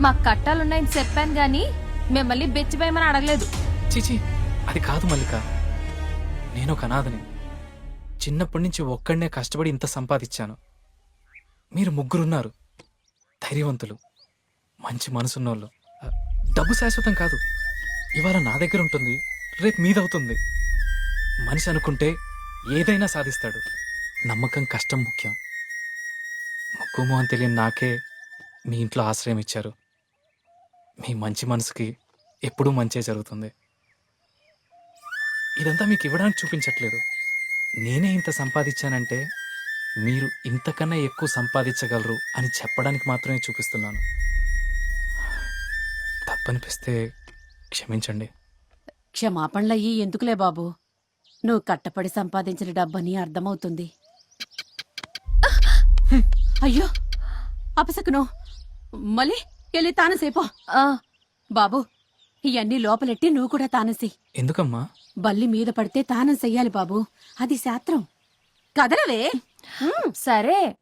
మాకు కట్టాలున్నాయని చెప్పాను గాని మిమ్మల్ని బెచ్చిపోయమని అడగలేదు. చిచి అది కాదు మల్లిక. నేను ఒక అనాథని. చిన్నప్పటి నుంచి ఒక్కడనే కష్టపడి ఇంత సంపాదించాను. మీరు ముగ్గురున్నారు. ధైర్యవంతులు. మంచి మనసున్నోళ్ళు. డబ్బు శాశ్వతం కాదు. ఇవాళ నా దగ్గర ఉంటుంది. రేపు మీదవుతుంది. మనిషి అనుకుంటే ఏదైనా సాధిస్తాడు. నమ్మకం కష్టం ముఖ్యం. ముక్కుమో అని తెలియని నాకే మీ ఇంట్లో ఆశ్రయం ఇచ్చారు. మీ మంచి మనసుకి ఎప్పుడూ మంచే జరుగుతుంది. ఇదంతా మీకు ఇవ్వడానికి చూపించట్లేదు. నేనే ఇంత సంపాదించానంటే మీరు ఇంతకన్నా ఎక్కువ సంపాదించగలరు అని చెప్పడానికి మాత్రమే చూపిస్తున్నాను. తప్పనిపిస్తే క్షమించండి. క్షమాపణలయ్యి ఎందుకులే బాబు? నువ్వు కట్టపడి సంపాదించిన డబ్బని అర్థమవుతుంది. అయ్యో! అపసకును మళ్ళీ? వెళ్ళి తానసేపో ఆ, బాబు ఇవన్నీ లోపలెట్టి నువ్వు కూడా తానసి. ఎందుకమ్మా? బల్లి మీద పడితే తానం చెయ్యాలి బాబు. అది శాస్త్రం. కదలవే. సరే.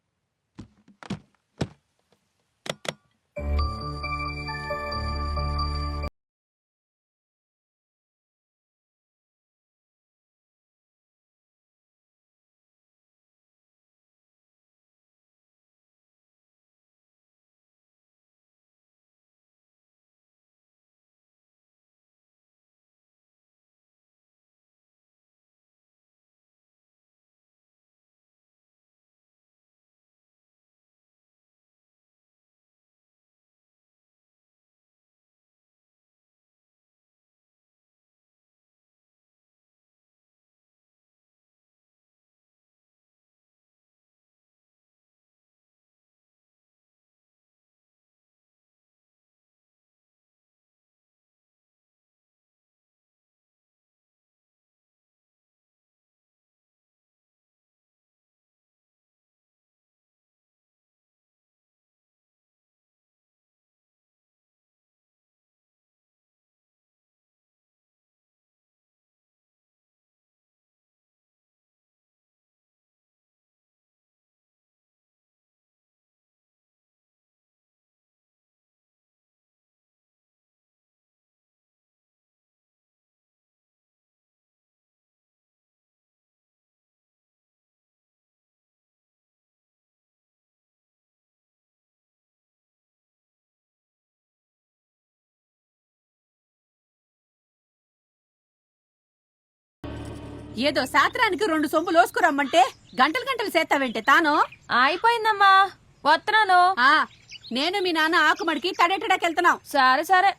ఏదో సాత్రానికి రెండు సొమ్ములు లోసుకురమ్మంటే గంటలు గంటలు చేస్తావేంటే తాను? అయిపోయిందమ్మా వస్తున్నాను ఆ నేను మీ నాన్న ఆకుమడికి తడెట్టడాకెళ్తున్నాం సరే సరే.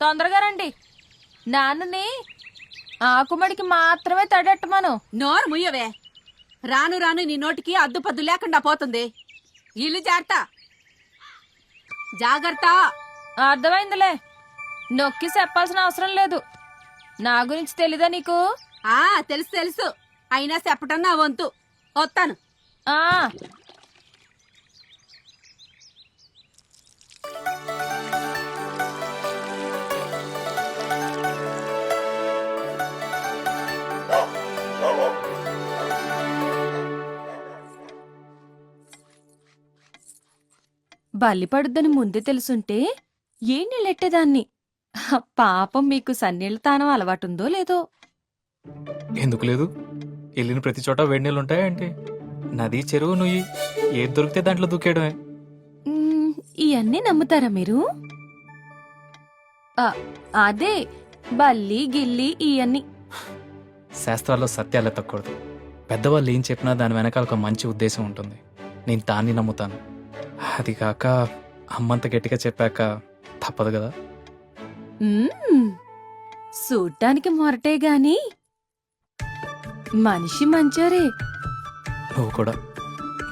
తొందరగా రండి. నాన్నని ఆకుమడికి మాత్రమే తడెట్టమను. నోరు ముయ్యవే. రాను రాను నీ నోటికి అద్దుపద్దు లేకుండా పోతుంది. ఇల్లు జాగ్రత్త. జాగ్రత్త. అర్థమైందిలే. నొక్కి చెప్పాల్సిన అవసరం లేదు. నా గురించి తెలీదా నీకు? ఆ తెలుసు తెలుసు. అయినా చెప్పటం నా వంతు. వస్తాను. ఆ. బల్లి పడుద్దని ముందే తెలుసుంటే ఏం నీళ్ళెట్టేదాన్ని? పాపం మీకు సన్నీళ్ళ తానం అలవాటుందో లేదో. ఎందుకు లేదు? వెళ్ళిన ప్రతి చోట వేడి నీళ్ళు ఉంటాయంటే నది చెరువు నుయ్యి ఏది దొరికితే దాంట్లో దూకేయడమే. ఇవన్నీ నమ్ముతారా మీరు? ఆ, అదే బల్లి గిల్లి ఇవన్నీ శాస్త్రాల్లో సత్యాలు ఎత్తకూడదు పెద్దవాళ్ళు ఏం చెప్పినా దాని వెనకాల ఒక మంచి ఉద్దేశం ఉంటుంది. నేను దాన్ని నమ్ముతాను. అది కాక అమ్మంత గట్టిగా చెప్పాక తప్పదు కదా. మ్మ్, చూడ్డానికి మొరటే గాని. మనిషి మంచోరే. నువ్వు కూడా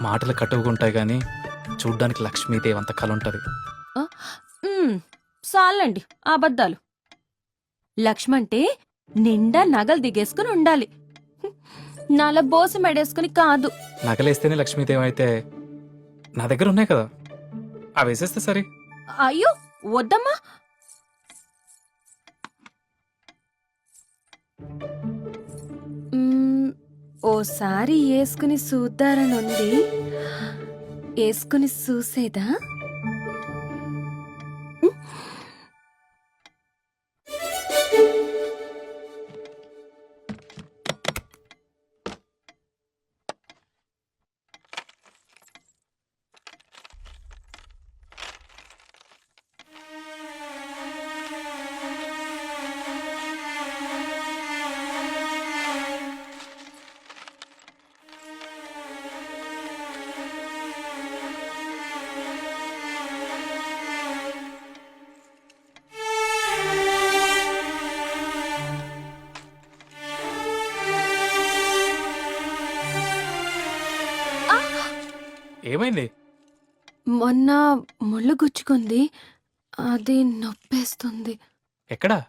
మాటలు కట్టుకుంటాయి కానీ చూడ్డానికి లక్ష్మీదేవి అంత కళ ఉంటుంది. చాలండి అబద్ధాలు. లక్ష్మంటే నిండా నగలు దిగేసుకుని ఉండాలి. హ్మ్, నలబోసి మెడేసుకుని కాదు. నగలేస్తేనే లక్ష్మీదేవి అయితే నా దగ్గర ఉన్నాయి కదా? అవి వేసేస్తే సరే. అయ్యో వద్దమ్మా ఓసారి వేసుకుని చూద్దారనుంది వేసుకుని చూసేదా ఏమైంది? మొన్న ముళ్ళు గుచ్చుకుంది అది నొప్పేస్తుంది. ఎక్కడా?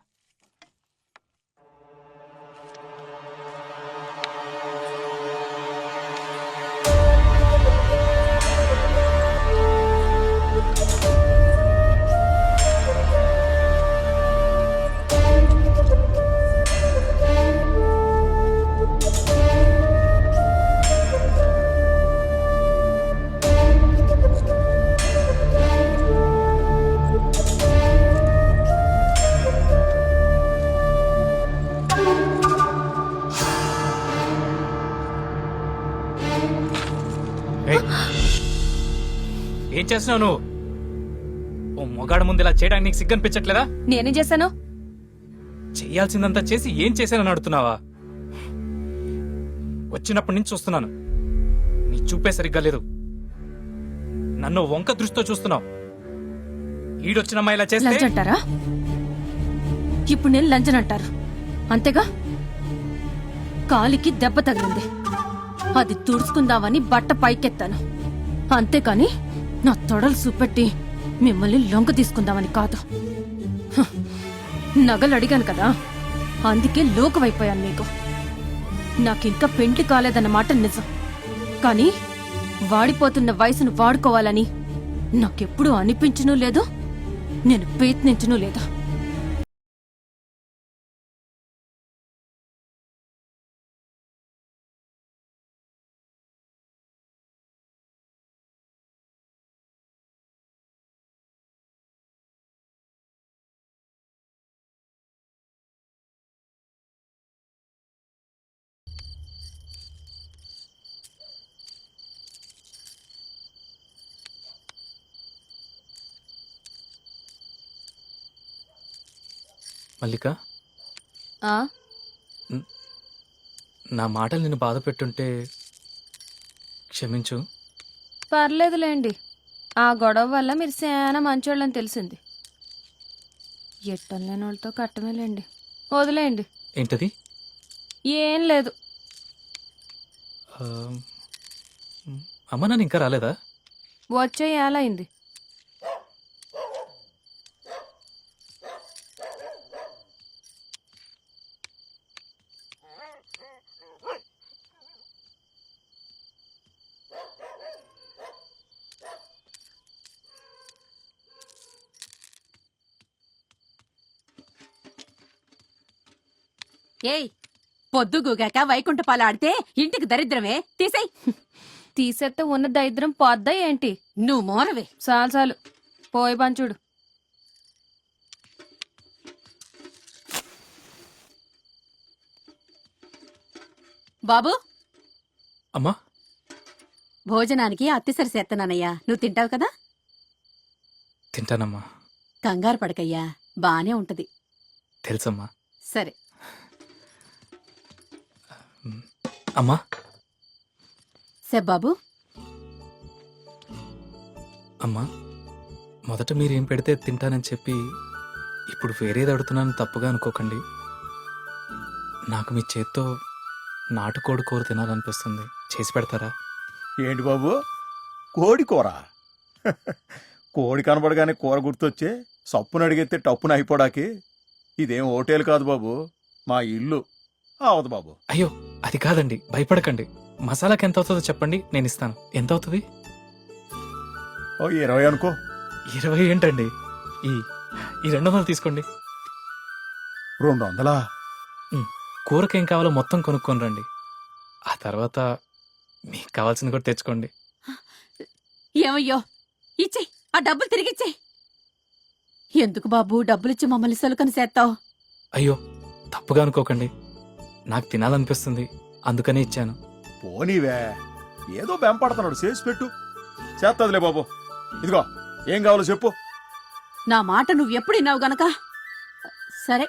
చేస్తున్నావు నువ్వు? ఓ మొగాడు ముందు ఇలా చేయడానికి నీకు సిగ్గనిపించట్లేదా నేనేం చేశాను? చేయాల్సిందంతా చేసి ఏం చేశానని అడుగుతున్నావా? వచ్చినప్పటి నుంచి చూస్తున్నాను. నీ చూపే సరిగ్గా లేదు. నన్ను వంక దృష్టితో చూస్తున్నావు. ఈడొచ్చిన అమ్మాయి ఇలా చేస్తే లంచ్ అంటారా? ఇప్పుడు నేను లంచన్ అంటారు. అంతేగా? కాలికి దెబ్బ తగిలింది. అది తుడుచుకుందామని బట్ట పైకెత్తాను. అంతేకాని నా తొడలు చూపెట్టి మిమ్మల్ని లొంగ తీసుకుందామని కాదు. హ, నగలు అడిగాను కదా అందుకే లోకవైపోయాను మీకు నాకింకా పెండ్లి కాలేదన్నమాట నిజం. కానీ వాడిపోతున్న వయసును వాడుకోవాలని నాకెప్పుడూ అనిపించనూ లేదు నేను ప్రయత్నించనూ లేదు? మల్లిక? ఆ? నా మాటలు నిన్ను బాధ పెట్టుంటే క్షమించు. పర్లేదులేండి. ఆ గొడవ వల్ల మీరు చాలా మంచోళ్ళని తెలిసింది. ఎట్టం లేని వాళ్ళతో కట్టమేలేండి. వదిలేయండి. ఏంటది? ఏం లేదు. ఆ, అమ్మ నన్ను ఇంకా రాలేదా? వచ్చే ఏలైంది ఏయ్ పొద్దుగూగాక వైకుంఠపాలు ఆడితే ఇంటికి దరిద్రమే. తీసేయ్. తీసేస్తే ఉన్న దరిద్రం పోద్దా ఏంటి? నువ్వు మోరవే చాలు చాలు. పోయి పంచుడు బాబు? అమ్మా? భోజనానికి అత్తిసరి చేత్తనానయ్యా నువ్వు తింటావు కదా? తింటానమ్మా. కంగారు పడకయ్యా. బానే ఉంటది. తెలుసమ్మా. సరే. అమ్మా? బాబు. అమ్మా మొదట మీరేం పెడితే తింటానని చెప్పి ఇప్పుడు వేరేది అడుగుతున్నాను తప్పుగా అనుకోకండి. నాకు మీ చేత్తో నాటుకోడి కూర తినాలనిపిస్తుంది. చేసి పెడతారా? ఏంటి బాబు? కోడి కూర? కోడి కనబడగానే కూర గుర్తొచ్చే సప్పును అడిగితే టప్పున అయిపోడాకి. ఇదేం హోటల్ కాదు బాబు మా ఇల్లు. అవదు బాబు. అయ్యో అది కాదండి భయపడకండి. మసాలాకి ఎంత అవుతుందో చెప్పండి నేను ఇస్తాను. ఎంత అవుతుంది? ఓ ఇరవై అనుకో. ఇరవై ఏంటండి? ఈ ఈ రెండు వందలు తీసుకోండి. రెండు వందలా? కూరకి ఏం కావాలో మొత్తం కొనుక్కొని రండి. ఆ తర్వాత మీకు కావాల్సింది కూడా తెచ్చుకోండి. ఏమయ్యో? ఇచ్చేయ్ ఆ డబ్బులు తిరిగిచ్చేయ్ ఎందుకు బాబు డబ్బులిచ్చి మమ్మల్ని సలుకని చేస్తావు? అయ్యో తప్పుగా అనుకోకండి. నాకు తినాలనిపిస్తుంది. అందుకనే ఇచ్చాను. పోనీవే. ఏదో బెంపడుతున్నాడు. చేసి పెట్టు. చేత్తదిలే బాబు. ఇదిగో ఏం కావాలో చెప్పు. నా మాట నువ్వు ఎప్పుడు విన్నావు గనక? సరే.